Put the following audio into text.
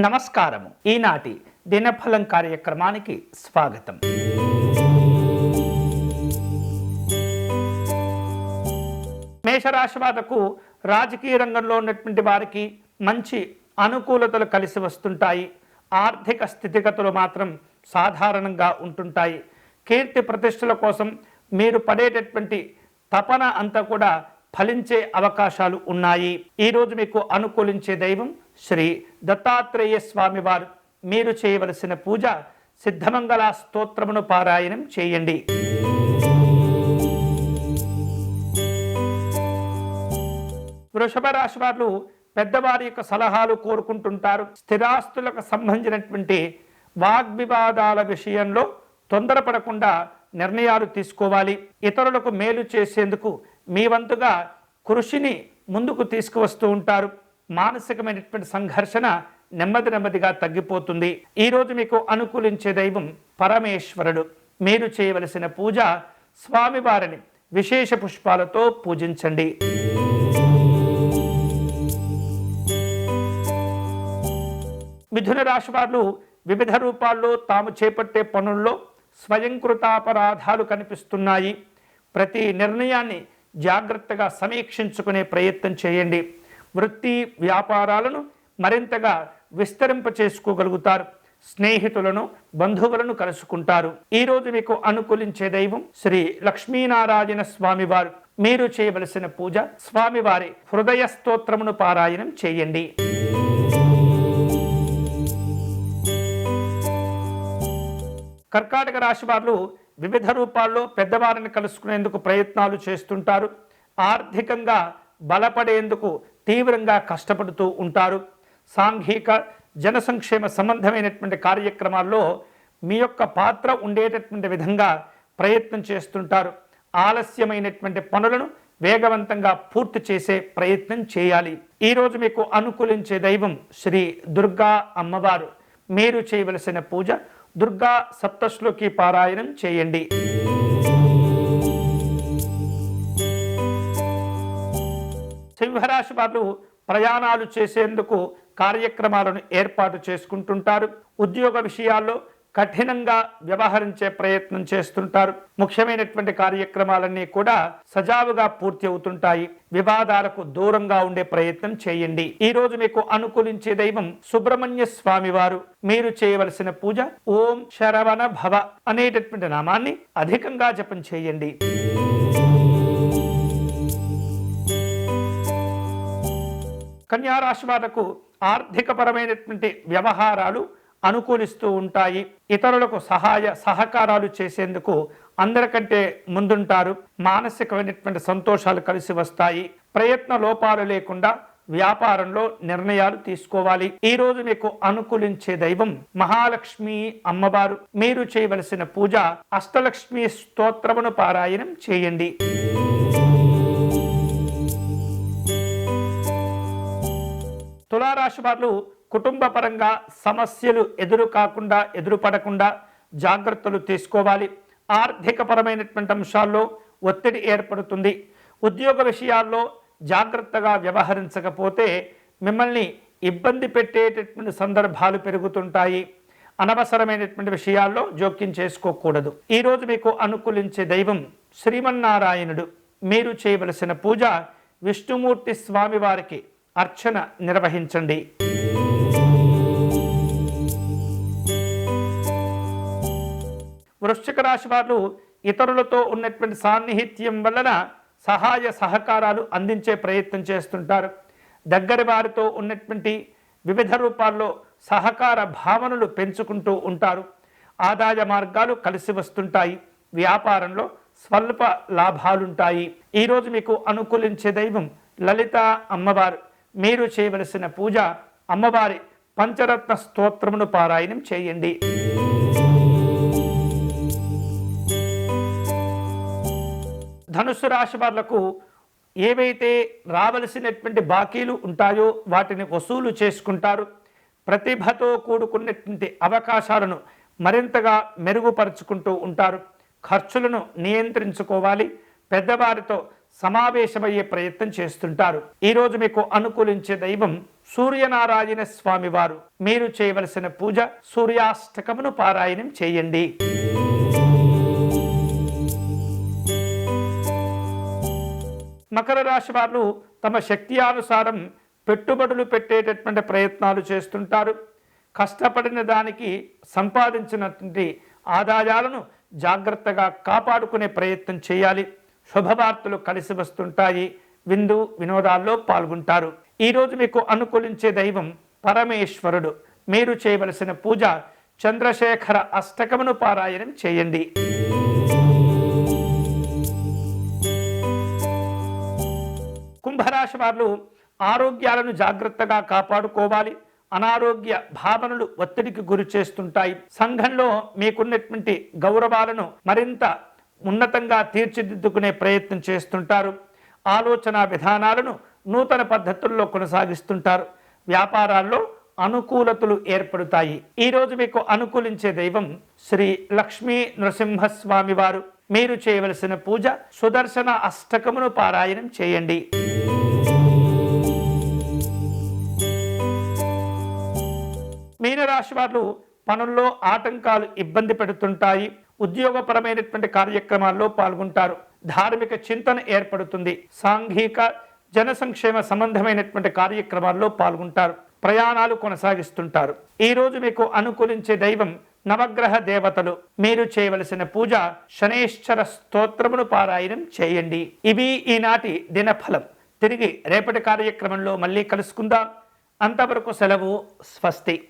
నమస్కారము. ఈనాటి దినఫలం కార్యక్రమానికి స్వాగతం. మేషరాశి వారకు రాజకీయ రంగంలో ఉన్నటువంటి వారికి మంచి అనుకూలతలు కలిసి వస్తుంటాయి. ఆర్థిక స్థితిగతులు మాత్రం సాధారణంగా ఉంటుంటాయి. కీర్తి ప్రతిష్టల కోసం మీరు పడేటటువంటి తపన అంతా కూడా ఫలించే అవకాశాలు ఉన్నాయి. ఈరోజు మీకు అనుకూలించే దైవం శ్రీ దత్తాత్రేయ స్వామి వారు. మీరు చేయవలసిన పూజ సిద్ధమంగళ స్తోత్రమును పారాయణం చేయండి. వృషభ రాశి వారు పెద్దవారి యొక్క సలహాలు కోరుకుంటుంటారు. స్థిరాస్తులకు సంబంధించినటువంటి వాగ్వివాదాల విషయంలో తొందరపడకుండా నిర్ణయాలు తీసుకోవాలి. ఇతరులకు మేలు చేసేందుకు మీ వంతుగా కృషిని ముందుకు తీసుకువస్తూ ఉంటారు. మానసికమైనటువంటి సంఘర్షణ నెమ్మది నెమ్మదిగా తగ్గిపోతుంది. ఈరోజు మీకు అనుకూలించే దైవం పరమేశ్వరుడు. మీరు చేయవలసిన పూజ స్వామివారిని విశేష పుష్పాలతో పూజించండి. మిథున రాశి వాళ్ళు వివిధ రూపాల్లో తాము చేపట్టే పనుల్లో స్వయంకృతాపరాధాలు కనిపిస్తున్నాయి. ప్రతి నిర్ణయాన్ని జాగ్రత్తగా సమీక్షించుకునే ప్రయత్నం చేయండి. వృత్తి వ్యాపారాలను మరింతగా విస్తరింప చేసుకోగలుగుతారు. స్నేహితులను బంధువులను కలుసుకుంటారు. ఈరోజు మీకు అనుకూలించే దైవం శ్రీ లక్ష్మీనారాయణ స్వామివారు. మీరు చేయవలసిన పూజ స్వామివారి హృదయ స్తోత్రమును పారాయణం చేయండి. కర్కాటక రాశి వారు వివిధ రూపాల్లో పెద్దవారిని కలుసుకునేందుకు ప్రయత్నాలు చేస్తుంటారు. ఆర్థికంగా బలపడేందుకు తీవ్రంగా కష్టపడుతూ ఉంటారు. సాంఘిక జన సంక్షేమ సంబంధమైనటువంటి కార్యక్రమాల్లో మీ యొక్క పాత్ర ఉండేటటువంటి విధంగా ప్రయత్నం చేస్తుంటారు. ఆలస్యమైనటువంటి పనులను వేగవంతంగా పూర్తి చేసే ప్రయత్నం చేయాలి. ఈరోజు మీకు అనుకూలించే దైవం శ్రీ దుర్గా అమ్మవారు. మీరు చేయవలసిన పూజ దుర్గా సప్తశ్లోకి పారాయణం చేయండి. సింహరాశి వారు ప్రయాణాలు చేసేందుకు కార్యక్రమాలను ఏర్పాటు చేసుకుంటుంటారు. ఉద్యోగ విషయాల్లో కఠినంగా వ్యవహరించే ప్రయత్నం చేస్తుంటారు. ముఖ్యమైనటువంటి కార్యక్రమాలన్నీ కూడా సజావుగా పూర్తి అవుతుంటాయి. వివాదాలకు దూరంగా ఉండే ప్రయత్నం చేయండి. ఈ రోజు మీకు అనుకూలించే దైవం సుబ్రహ్మణ్య స్వామి వారు మీరు చేయవలసిన పూజ ఓం శరవణ భవ అనేటటువంటి నామాన్ని అధికంగా జపం చేయండి. కన్యారాశి వాళ్ళకు ఆర్థికపరమైనటువంటి వ్యవహారాలు అనుకూలిస్తూ ఉంటాయి. ఇతరులకు సహాయ సహకారాలు చేసేందుకు అందరికంటే ముందుంటారు. మానసికమైనటువంటి సంతోషాలు కలిసి వస్తాయి. ప్రయత్న లోపాలు లేకుండా వ్యాపారంలో నిర్ణయాలు తీసుకోవాలి. ఈ రోజు మీకు అనుకూలించే దైవం మహాలక్ష్మి అమ్మవారు. మీరు చేయవలసిన పూజ అష్టలక్ష్మి స్తోత్రమును పారాయణం చేయండి. తులారాశి వారు కుటుంబ పరంగా సమస్యలు ఎదురు కాకుండా ఎదురుపడకుండా జాగ్రత్తలు తీసుకోవాలి. ఆర్థికపరమైనటువంటి అంశాల్లో ఒత్తిడి ఏర్పడుతుంది. ఉద్యోగ విషయాల్లో జాగ్రత్తగా వ్యవహరించకపోతే మిమ్మల్ని ఇబ్బంది పెట్టేటటువంటి సందర్భాలు పెరుగుతుంటాయి. అనవసరమైనటువంటి విషయాల్లో జోక్యం చేసుకోకూడదు. ఈరోజు మీకు అనుకూలించే దైవం శ్రీమన్నారాయణుడు. మీరు చేయవలసిన పూజ విష్ణుమూర్తి స్వామివారికి అర్చన నిర్వహించండి. వృశ్చిక రాశి వారు ఇతరులతో ఉన్నటువంటి సాన్నిహిత్యం వలన సహాయ సహకారాలు అందించే ప్రయత్నం చేస్తుంటారు. దగ్గర వారితో ఉన్నటువంటి వివిధ రూపాల్లో సహకార భావనలు పెంచుకుంటూ ఉంటారు. ఆదాయ మార్గాలు కలిసి వస్తుంటాయి. వ్యాపారంలో స్వల్ప లాభాలుంటాయి. ఈరోజు మీకు అనుకూలించే దైవం లలిత అమ్మవారు. మీరు చేయవలసిన పూజ అమ్మవారి పంచరత్న స్తోత్రమును పారాయణం చేయండి. ధనుసు రాశి వాళ్ళకు ఏవైతే రావలసినటువంటి బాకీలు ఉంటాయో వాటిని వసూలు చేసుకుంటారు. ప్రతిభతో కూడుకున్నటువంటి అవకాశాలను మరింతగా మెరుగుపరుచుకుంటూ ఉంటారు. ఖర్చులను నియంత్రించుకోవాలి. పెద్దవారితో సమావేశమయ్యే ప్రయత్నం చేస్తుంటారు. ఈరోజు మీకు అనుకూలించే దైవం సూర్యనారాయణ స్వామి వారు మీరు చేయవలసిన పూజ సూర్యాష్టకమును పారాయణం చేయండి. మకర రాశి వారు తమ శక్తి అనుసారం పెట్టుబడులు పెట్టేటటువంటి ప్రయత్నాలు చేస్తుంటారు. కష్టపడిన దానికి సంపాదించినటువంటి ఆదాయాలను జాగ్రత్తగా కాపాడుకునే ప్రయత్నం చేయాలి. శుభవార్తలు కలిసి వస్తుంటాయి. విందు వినోదాల్లో పాల్గొంటారు. ఈరోజు మీకు అనుకూలించే దైవం పరమేశ్వరుడు. మీరు చేయవలసిన పూజ చంద్రశేఖర అష్టకమును పారాయణం చేయండి. కుంభరాశి వారు ఆరోగ్యాలను జాగ్రత్తగా కాపాడుకోవాలి. అనారోగ్య భావనలు ఒత్తిడికి గురి చేస్తుంటాయి. సంఘంలో మీకున్నటువంటి గౌరవాలను మరింత ఉన్నతంగా తీర్చిదిద్దుకునే ప్రయత్నం చేస్తుంటారు. ఆలోచన విధానాలను నూతన పద్ధతుల్లో కొనసాగిస్తుంటారు. వ్యాపారాల్లో అనుకూలతలు ఏర్పడతాయి. ఈరోజు మీకు అనుకూలించే దైవం శ్రీ లక్ష్మీ నృసింహస్వామి వారు. మీరు చేయవలసిన పూజ సుదర్శన అష్టకమును పారాయణం చేయండి. మీనరాశి వాళ్ళు పనుల్లో ఆటంకాలు ఇబ్బంది పెడుతుంటాయి. ఉద్యోగపరమైనటువంటి కార్యక్రమాల్లో పాల్గొంటారు. ధార్మిక చింతన ఏర్పడుతుంది. సాంఘిక జన సంక్షేమ సంబంధమైనటువంటి కార్యక్రమాల్లో పాల్గొంటారు. ప్రయాణాలు కొనసాగిస్తుంటారు. ఈ రోజు మీకు అనుకూలించే దైవం నవగ్రహ దేవతలు. మీరు చేయవలసిన పూజ శనేశ్వర స్తోత్రమును పారాయణం చేయండి. ఇవి ఈనాటి దినఫలం. తిరిగి రేపటి కార్యక్రమంలో మళ్ళీ కలుసుకుందాం. అంతవరకు సెలవు స్వస్తి.